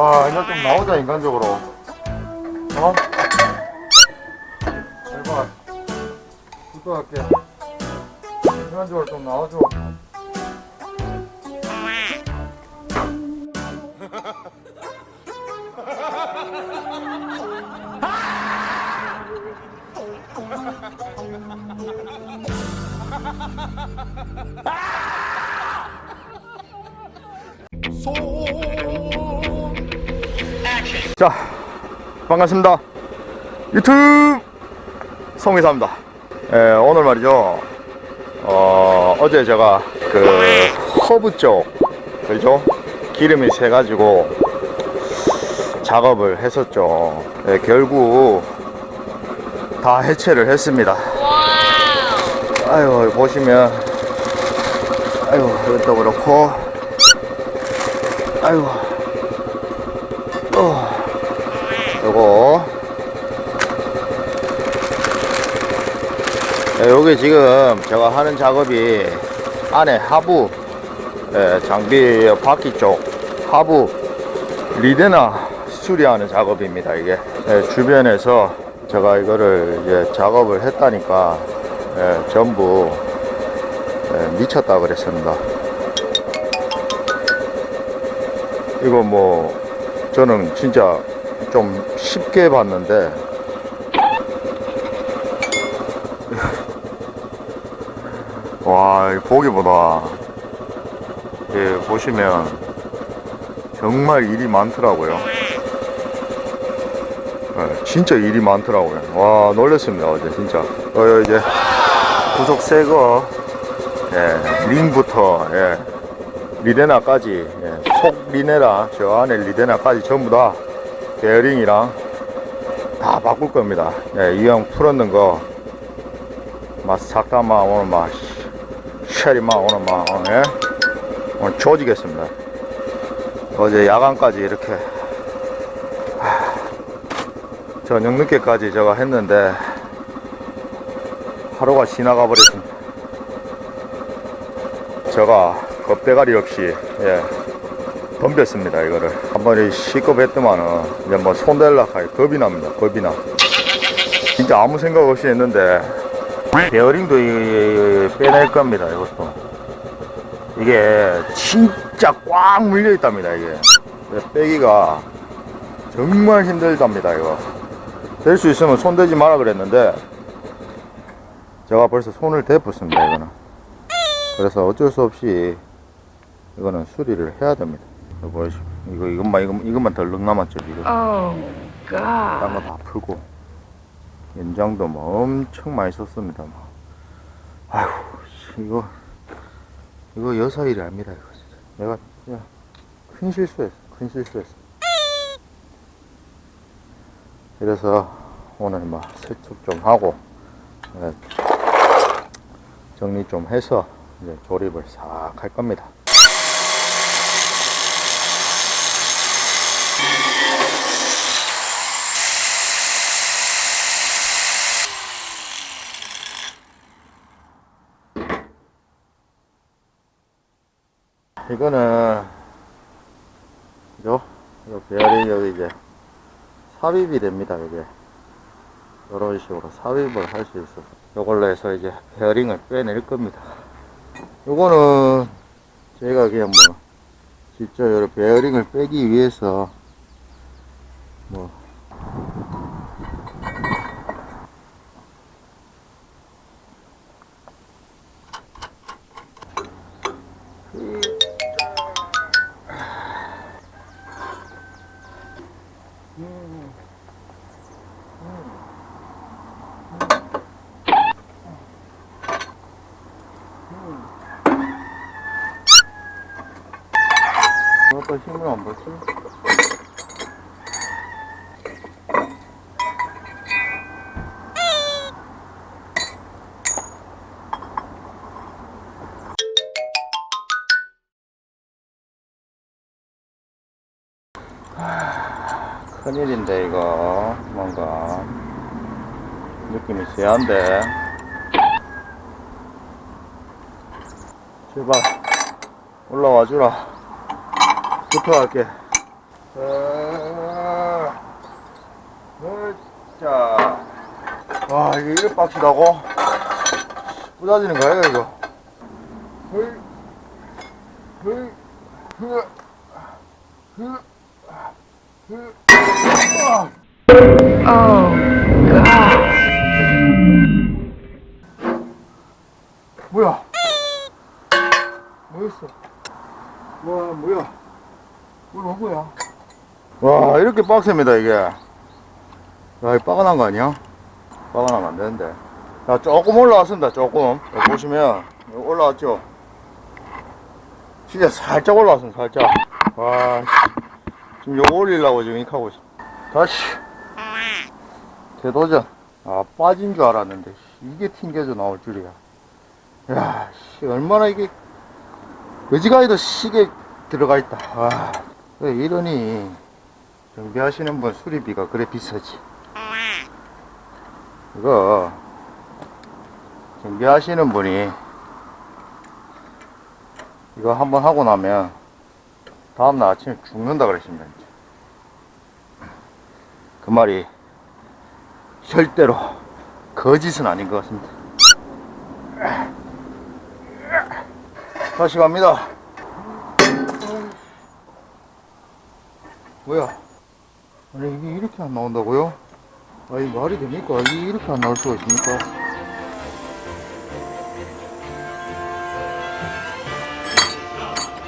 아 이제 좀 나오자 인간적으로. 어? 제발. 부탁할게. 인간적으로 좀 나와줘 자 반갑습니다. 유튜브 성의사입니다. 예, 오늘 말이죠. 어, 어제 제가 그 허브 쪽 그죠? 기름이 새 가지고 작업을 했었죠. 예, 결국 다 해체를 했습니다. 아유 보시면 아유 이것도 그렇고 아유. 어, 요거. 예, 요게 지금 제가 하는 작업이 안에 하부 예, 장비 바퀴 쪽 하부 리데나 수리하는 작업입니다 이게. 예, 주변에서 제가 이거를 이제 작업을 했다니까 예, 전부 예, 미쳤다 그랬습니다. 이거 뭐 저는 진짜 좀 쉽게 봤는데. 와이 보기보다. 예, 보시면 정말 일이 많더라고요. 예, 진짜 일이 많더라고요. 와 놀랐습니다 어제 진짜. 어 이제 구석 새거 예, 링부터 예, 리데나까지 예, 속 리네랑 저 안에 리데나까지 전부 다 베어링이랑 다 바꿀 겁니다. 예, 이형 풀었는 거막 삭다만 오늘 막 쉐리만 오늘 막 어, 예? 오늘 조지겠습니다. 어제 야간까지 이렇게 하, 저녁 늦게까지 제가 했는데 하루가 지나가 버렸습니다. 제가 겁대가리 없이 예, 덤볐습니다 이거를. 한 번에 시급 했더만은 이제 뭐 손댈라 하니 겁이 납니다 겁이 나. 진짜 아무 생각 없이 했는데 베어링도 이- 이- 빼낼 겁니다 이것도. 이게 진짜 꽉 물려 있답니다 이게. 빼기가 정말 힘들답니다 이거. 될 수 있으면 손 대지 마라 그랬는데 제가 벌써 손을 대붙습니다 이거는. 그래서 어쩔 수 없이 이거는 수리를 해야 됩니다. 이거 보이시 이거 이것만 이것, 이것만 덜렁 남았죠 지금. Oh, God. 딴거다 풀고 연장도 뭐 엄청 많이 썼습니다. 뭐. 아휴 씨, 이거 이거 여사 일이 아닙니다 이거 진짜. 내가 그냥 큰 실수했어. 큰 실수했어. 그래서 오늘 막 세척 좀 하고 예, 정리 좀 해서 이제 조립을 싹 할 겁니다. 이거는 요, 요 베어링 여기 이제 삽입이 됩니다 이게. 이런 식으로 삽입을 할 수 있어서. 요걸로 해서 이제 베어링을 빼낼 겁니다. 요거는 제가 그냥 뭐 직접 요 베어링을 빼기 위해서 뭐 아까 힘을 안 받지? 큰일인데 이거. 뭔가 느낌이 쎄한데. 제발. 올라와 주라 높여 갈게. 자, 와, 이게 이렇게 빡치다고? 부자지는 거예요, 이거? 헐, 헐, 헐, 와 이렇게 빡셉니다 이게. 야 이거 빠가 난 거 아니야? 빠가 나면 안 되는데. 자 조금 올라왔습니다 조금. 여기 보시면 여기 올라왔죠? 진짜 살짝 올라왔습니다 살짝. 와 씨. 지금 요거 올리려고 지금 이렇게 하고 있어. 다시. 대도전. 아 빠진 줄 알았는데 이게 튕겨져 나올 줄이야. 야, 씨, 얼마나 이게, 어지간히도 시계 들어가 있다. 와, 왜 이러니, 정비하시는 분 수리비가 그래 비싸지. 이거, 정비하시는 분이, 이거 한번 하고 나면, 다음날 아침에 죽는다. 이제. 그 말이, 절대로, 거짓은 아닌 것 같습니다. 다시 갑니다. 뭐야? 아니 이게 이렇게 안 나온다고요? 아이 말이 됩니까? 이게 이렇게 안 나올 수가 있습니까?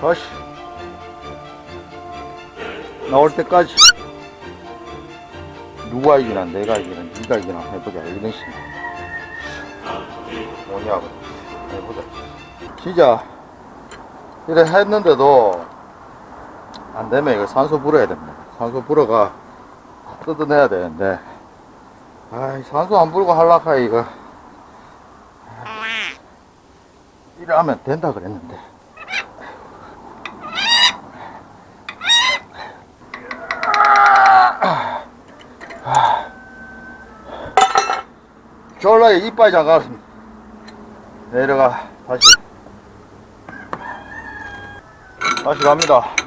다시 나올 때까지 누가 이기나 내가 이기나 네가 이기나 해보자 이런 식으로 뭐냐고 해보자 진짜 이래 했는데도 안 되면 이거 산소 불어야 됩니다. 산소 불어가 뜯어내야 되는데 아이 산소 안 불고 할라카 이거 이러면 된다 그랬는데 졸라 이빨 장갑습니다. 내려가 다시 다시 갑니다.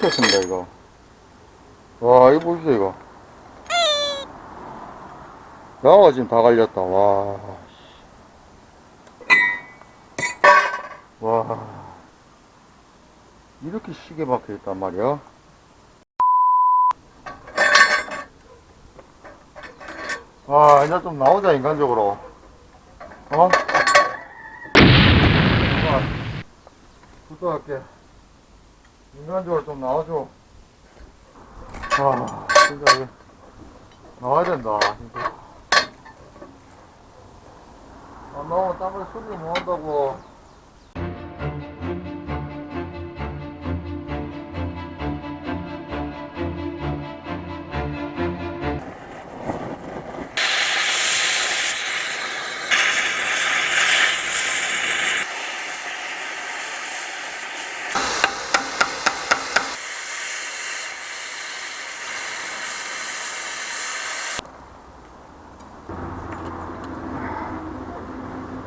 미쳤습니다, 이거. 와, 이거 보세요, 이거. 나가 지금 다 갈렸다, 와. 씨. 와. 이렇게 시계 박혀 있단 말이야. 아, 이제 좀 나오자, 인간적으로. 어? 아, 부탁할게. 인간적으로 좀 나와줘. 아, 진짜 이게 나와야 된다, 진짜. 안 나오면 땀을 수리를 못 한다고.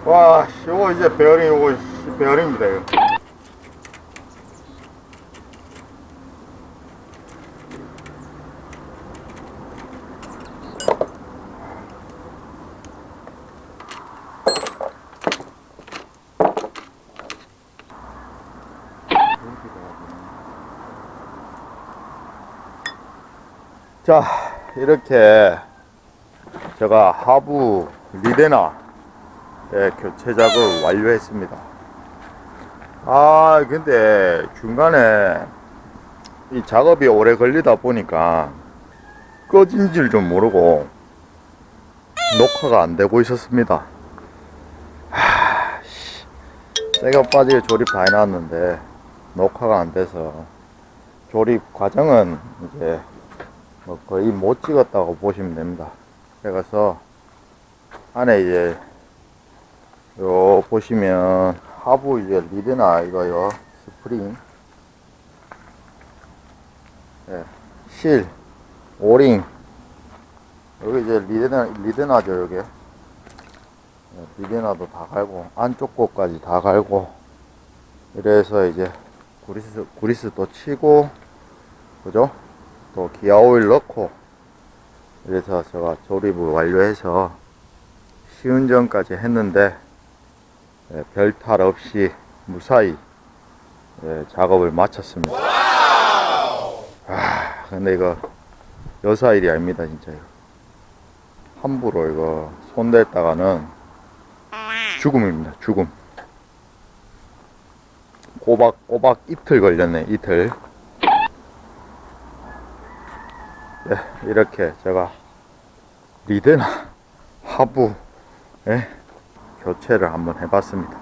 와, 씨, 요거 이제 베어링, 요거, 씨, 베어링입니다, 이거. 자, 이렇게 제가 하부 리데나 예, 교체 작업 완료했습니다. 아, 근데 중간에 이 작업이 오래 걸리다 보니까 꺼진 줄 좀 모르고 녹화가 안 되고 있었습니다. 하, 씨. 새가 빠지게 조립 다 해놨는데 녹화가 안 돼서 조립 과정은 이제 뭐 거의 못 찍었다고 보시면 됩니다. 그래서 안에 이제 요 보시면 하부 이제 리드나 이거요. 스프링. 예, 실 오링. 여기 이제 리드나 리드나죠 여기. 예, 리드나도 다 갈고 안쪽 곳까지 다 갈고. 이래서 이제 구리스 구리스 또 치고 그죠? 또 기아 오일 넣고. 그래서 제가 조립을 완료해서 시운전까지 했는데 예, 별 탈 없이 무사히 예, 작업을 마쳤습니다. 아, 근데 이거 여사 일이 아닙니다, 진짜. 함부로 이거 손댔다가는 죽음입니다, 죽음. 꼬박, 꼬박 이틀 걸렸네, 이틀. 네, 이렇게 제가 리드나 하부, 예, 교체를 한번 해봤습니다.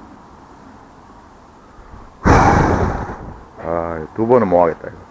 아, 두 번은 못 하겠다, 이거.